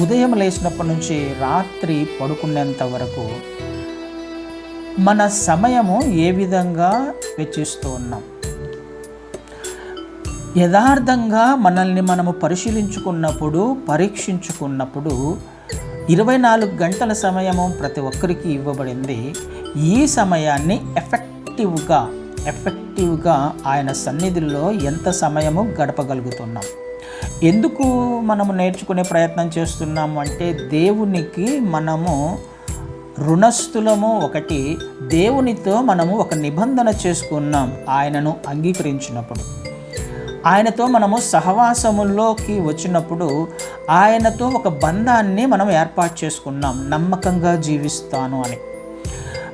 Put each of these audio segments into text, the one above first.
ఉదయం లేచినప్పటి నుంచి రాత్రి పడుకునేంత వరకు మన సమయము ఏ విధంగా వెచ్చిస్తూ ఉన్నాం? యథార్థంగా మనల్ని మనము పరిశీలించుకున్నప్పుడు పరీక్షించుకున్నప్పుడు ఇరవై నాలుగు గంటల సమయము ప్రతి ఒక్కరికి ఇవ్వబడింది. ఈ సమయాన్ని ఎఫెక్టివ్గా ఎఫెక్టివ్గా ఆయన సన్నిధిలో ఎంత సమయము గడపగలుగుతున్నాం? ఎందుకు మనము నేర్చుకునే ప్రయత్నం చేస్తున్నాము అంటే దేవునికి మనము రుణస్థులము ఒకటి దేవునితో మనము ఒక నిబంధన చేసుకున్నాం ఆయనను అంగీకరించినప్పుడు. ఆయనతో మనము సహవాసముల్లోకి వచ్చినప్పుడు ఆయనతో ఒక బంధాన్ని మనం ఏర్పాటు చేసుకున్నాం. నమ్మకంగా జీవిస్తాను అని.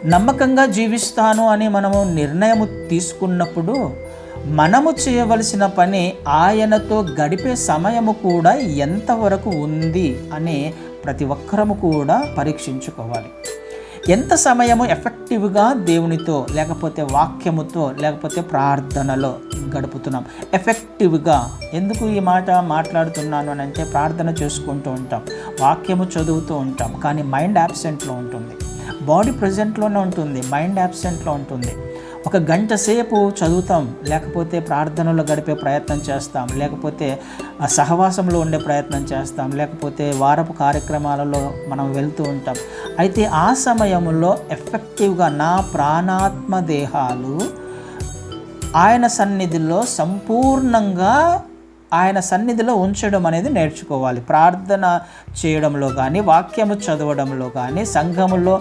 నమ్మకంగా జీవిస్తాను అని మనము నిర్ణయము తీసుకున్నప్పుడు మనము చేయవలసిన పని ఆయనతో గడిపే సమయము కూడా ఎంతవరకు ఉంది అని ప్రతి ఒక్కరము కూడా పరీక్షించుకోవాలి. ఎంత సమయము ఎఫెక్టివ్గా దేవునితో లేకపోతే వాక్యముతో లేకపోతే ప్రార్థనలో గడుపుతున్నాం? ఎఫెక్టివ్గా. ఎందుకు ఈ మాట మాట్లాడుతున్నాను అని అంటే ప్రార్థన చేసుకుంటూ ఉంటాం వాక్యము చదువుతూ ఉంటాం కానీ మైండ్ యాబ్సెంట్లో ఉంటుంది. బాడీ ప్రజెంట్లోనే ఉంటుంది మైండ్ యాబ్సెంట్లో ఉంటుంది. ఒక గంట సేపు చదువుతాం లేకపోతే ప్రార్థనలో గడిపే ప్రయత్నం చేస్తాం లేకపోతే సహవాసంలో ఉండే ప్రయత్నం చేస్తాం లేకపోతే వారపు కార్యక్రమాలలో మనం వెళ్తూ ఉంటాం. అయితే ఆ సమయంలో ఎఫెక్టివ్గా నా ప్రాణాత్మ దేహాలు ఆయన సన్నిధిలో సంపూర్ణంగా ఆయన సన్నిధిలో ఉంచడం అనేది నేర్చుకోవాలి. ప్రార్థన చేయడంలో కానీ వాక్యము చదవడంలో కానీ సంఘములో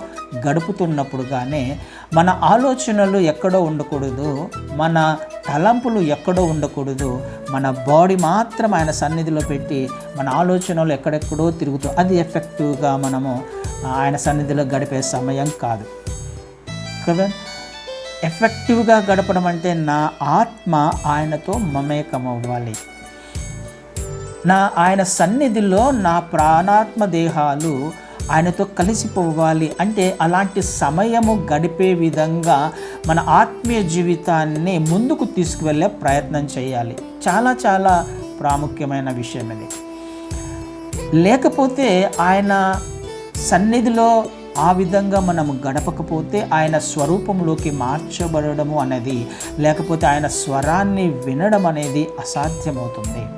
గడుపుతున్నప్పుడు కానీ మన ఆలోచనలు ఎక్కడో ఉండకూడదు మన తలంపులు ఎక్కడో ఉండకూడదు మన బాడీ మాత్రం ఆయన సన్నిధిలో పెట్టి మన ఆలోచనలు ఎక్కడెక్కడో తిరుగుతూ అది ఎఫెక్టివ్గా మనము ఆయన సన్నిధిలో గడిపే సమయం కాదు. కదా? ఎఫెక్టివ్గా గడపడం అంటే నా ఆత్మ ఆయనతో మమేకం అవ్వాలి నా ఆయన సన్నిధిలో నా ప్రాణాత్మ దేహాలు ఆయనతో కలిసిపోవాలి అంటే అలాంటి సమయము గడిపే విధంగా మన ఆత్మీయ జీవితాన్ని ముందుకు తీసుకువెళ్ళే ప్రయత్నం చేయాలి. చాలా చాలా ప్రాముఖ్యమైన విషయం ఇది. లేకపోతే ఆయన సన్నిధిలో ఆ విధంగా మనము గడపకపోతే ఆయన స్వరూపంలోకి మార్చబడము అనేది లేకపోతే ఆయన స్వరాన్ని వినడం అనేది అసాధ్యమవుతుంది.